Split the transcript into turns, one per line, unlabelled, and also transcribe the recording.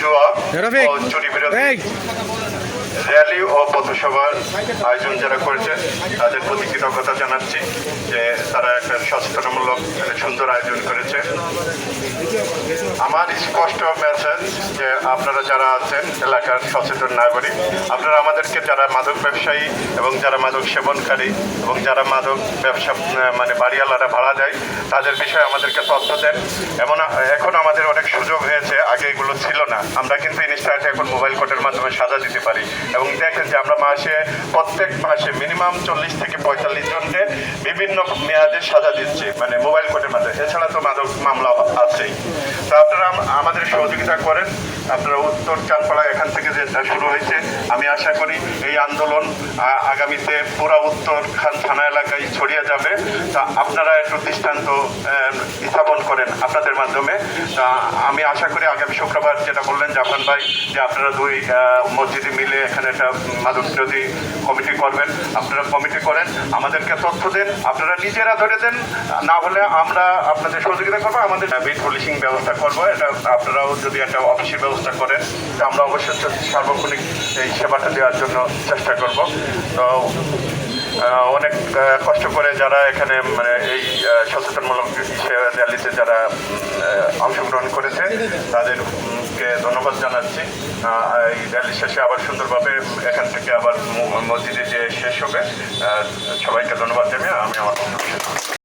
জুয়া ও চুরি বিরোধী র্যালি ও পথসভার আয়োজন যারা করেছে, তাদের প্রতি কৃতজ্ঞতা জানাচ্ছি যে তারা একটা সচেতনমূলক সুন্দর আয়োজন করেছে। আমার স্পষ্ট মেসেজ যে আপনারা যারা আছেন, এলাকার সচেতন নাগরিক, আপনারা আমাদেরকে যারা মাদক ব্যবসায়ী এবং যারা মাদক সেবনকারী এবং যারা মাদক ব্যবসা মানে বাড়িওয়ালারা ভাড়া দেয়, তাদের বিষয়ে আমাদেরকে তথ্য দেন। এমন, এখন আমাদের অনেক সুযোগ হয়েছে, আগে এগুলো ছিল না। আমরা কিন্তু ইনস্টাগ্রামে এখন মোবাইল কোর্টের মাধ্যমে সাজা দিতে পারি। এবং দেখেন যে আমরা মাসে, প্রত্যেক মাসে মিনিমাম চল্লিশ থেকে পঁয়তাল্লিশ জনকে বিভিন্ন মেয়াদে সাজা দিচ্ছি মানে মোবাইল কোর্টের মাধ্যমে এছাড়া তো মাদক মামলা আছেই। তো আপনারা আমাদের সহযোগিতা করেন। আপনারা উত্তর চাঁদপাড়া এখান থেকে যেটা শুরু হয়েছে, আমি আশা করি এই আন্দোলন আগামীতে পুরা উত্তর খান থানা এলাকায় ছড়িয়ে যাবে। তা আপনারা একটু দৃষ্টান্ত স্থাপন করেন আপনাদের মাধ্যমে। আমি আশা করি আগামী শুক্রবার যেটা বললেন জাফান ভাই, যে আপনারা দুই মসজিদে মিলে এখানে একটা মাদক বিরোধী কমিটি করবেন। আপনারা কমিটি করেন, আমাদেরকে তথ্য দেন, আপনারা নিজেরা ধরে দেন। না হলে আমরা আপনাদের সহযোগিতা করব, আমাদের বিট পুলিশিং ব্যবস্থা করব। এটা আপনারাও যদি একটা অফিসের ব্যবস্থা করেন, তো আমরা অবশ্যই সার্বক্ষণিক এই সেবাটা দেওয়ার জন্য চেষ্টা করব। তো অনেক কষ্ট করে যারা এখানে মানে এই সচেতনমূলক র্যালিতে যারা অংশগ্রহণ করেছে, তাদের ধন্যবাদ জানাচ্ছি এই র্যালি শেষে আবার সুন্দরভাবে এখান থেকে আবার মসজিদে যে শেষ হবে সবাইকে ধন্যবাদ জানিয়ে আমি আমার।